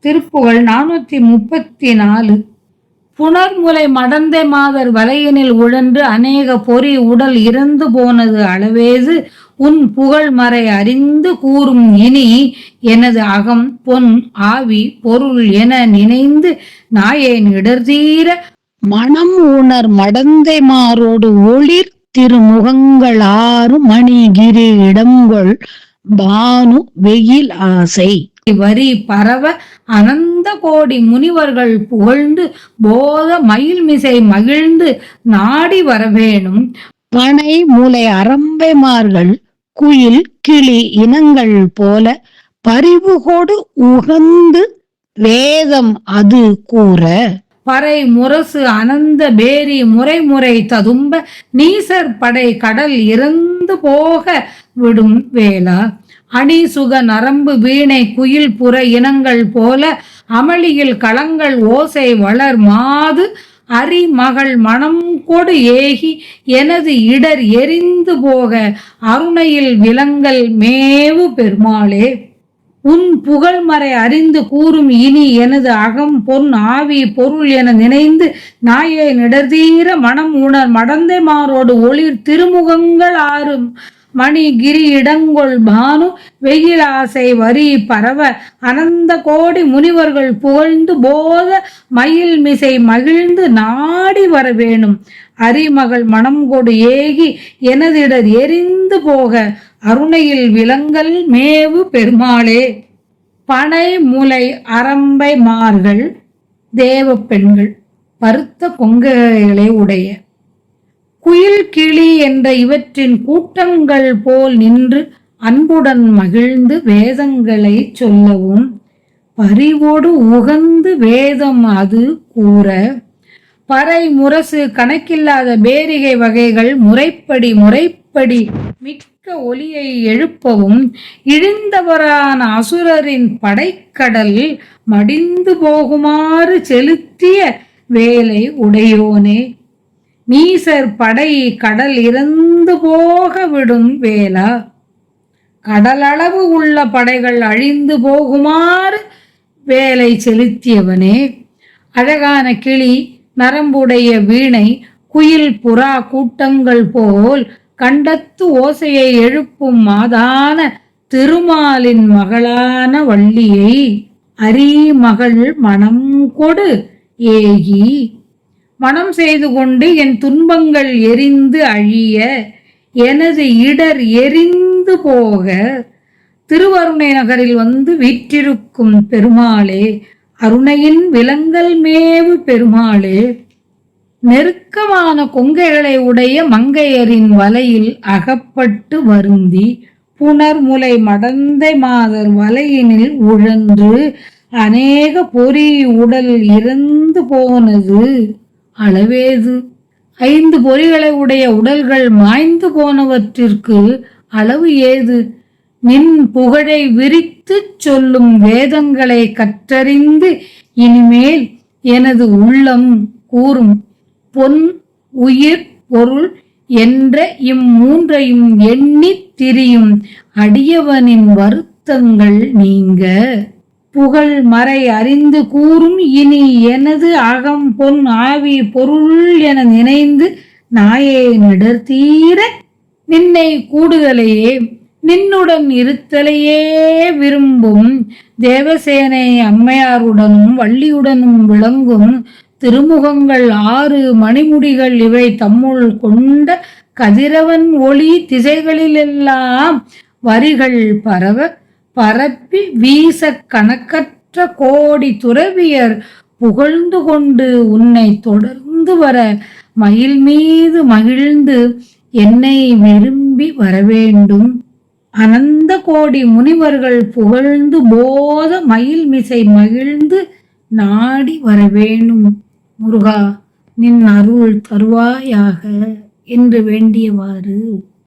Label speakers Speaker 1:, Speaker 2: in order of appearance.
Speaker 1: திருப்புகழ் நானூற்றி முப்பத்தி நாலு. புனர்முலை மடந்தை மாதர் வலையினில் உழன்று அநேக பொறி உடல் இறந்து போனது அளவேது. உன் புகழ் மறை அறிந்து கூறும் இனி எனது அகம் பொன் ஆவி பொருள் என நினைந்து நாயேன் இடர்தீர.
Speaker 2: மனம் உணர் மடந்தை மாரோடு ஒளிர் திருமுகங்களாறு மணிகிரி இடங்கொள். பானு வெயில் ஆசை.
Speaker 1: வரி பரவ அனந்த கோடி முனிவர்கள் புகழ்ந்து போத மயில் மிசை மகிழ்ந்து நாடி வரவேணும்.
Speaker 2: பனை மூலை அரம்பைமார்கள் குயில் கிளி இனங்கள் போல பரிவுகோடு உகந்து வேதம் அது கூற.
Speaker 1: பறை முரசு அனந்த பேரி முறை முறை ததும்ப நீசர் படை கடல் இறந்து போக விடும் வேளா. அணி சுக நரம்பு வீணை குயில் புற இனங்கள் போல அமளியில் களங்கள் ஓசை வளர் மாது அரி மகள் மனம் கொடு ஏகி எனது இடர் எரிந்து போக அருணையில் விலங்கல் மேவு பெருமாளே. உன் புகழ்மறை அறிந்து கூறும் இனி எனது அகம் பொன் ஆவி பொருள் என நினைந்து நாயை நிடர்தீர மனம் உணர் மடந்தை மாரோடு ஒளிர் திருமுகங்கள் ஆறும். மணி கிரி இடங்கொள் பானு வெயிலாசை வரி பரவ அனந்த கோடி முனிவர்கள் புகழ்ந்து போத மயில் மிசை மகிழ்ந்து நாடி வர வேணும். அரிமகள் மனம் கொடு ஏகி எனதிடர் எரிந்து போக அருணையில் விலங்கல் மேவு பெருமாளே. பனை முலை அரம்பை மார்கள் தேவ பெண்கள் பருத்த கொங்கைகளை உடைய குயில் கிளி என்ற இவற்றின் கூட்டங்கள் போல் நின்று அன்புடன் மகிழ்ந்து வேதங்களை சொல்லவும் பரிவோடு உகந்து வேதம் அது கூற. பறை முரசு கணக்கில்லாத பேரிகை வகைகள் முறைப்படி முறைப்படி மிக்க ஒலியை எழுப்பவும் இழிந்தவரான அசுரரின் படைக்கடல் மடிந்து போகுமாறு செலுத்திய வேலை உடையோனே. மீசர் படை கடல் இறந்து போக விடும் வேலா கடலளவு உள்ள படைகள் அழிந்து போகுமாறு வேலை செலுத்தியவனே. அழகான கிளி நரம்புடைய வீணை குயில் புறா கூட்டங்கள் போல் கண்டத்து ஓசையை எழுப்பும் மாதான திருமாலின் மகளான வள்ளியை அரிமகள் மனம் கொடு ஏகி. மனம் செய்து கொண்டு என் துன்பங்கள் எரிந்து அழிய எனது இடர் எரிந்து போக திருவருணை நகரில் வந்து வீற்றிருக்கும் பெருமாளே அருணையின் விலங்கல் மேவு பெருமாளே நெருக்கமான கொங்கைகளை உடைய மங்கையரின் வலையில் அகப்பட்டு வருந்தி புனர்முலை மடந்தை மாதர் வலையினில் உழன்று அநேக பொறி உடல் இறந்து போனது. அளவேது. ஐந்து பொறிகளை உடைய உடல்கள் மாய்ந்து போனவற்றிற்கு அளவு ஏது? நின் புகழை விரித்துச் சொல்லும் வேதங்களை கற்றறிந்து இனிமேல் எனது உள்ளம் கூறும். பொன் உயிர் பொருள் என்ற இம்மூன்றையும் எண்ணித் திரியும் அடியவனின் வருத்தங்கள் நீங்க. புகழ் மறை அறிந்து கூறும் இனி எனது அகம் பொன் ஆவி பொருள் என நினைந்து நாயை நிடர்த்தீர நின்னை கூடுதலையே. நின்னுடன் இருத்தலையே விரும்பும் தேவசேனை அம்மையாருடனும் வள்ளியுடனும் விளங்கும் திருமுகங்கள் ஆறு மணிமுடிகள் இவை தம்முள் கொண்ட கதிரவன் ஒளி திசைகளிலெல்லாம் வரிகள் பரவ பரப்பி வீச கணக்கற்ற கோடி துறவியர் புகழ்ந்து கொண்டு உன்னை தொடர்ந்து வர மயில் மீது மகிழ்ந்து என்னை விரும்பி வரவேண்டும். அனந்த கோடி முனிவர்கள் புகழ்ந்து போத மயில் மிசை மகிழ்ந்து நாடி வரவேணும். முருகா நின் அருள் தருவாயாக என்று வேண்டியவாறு.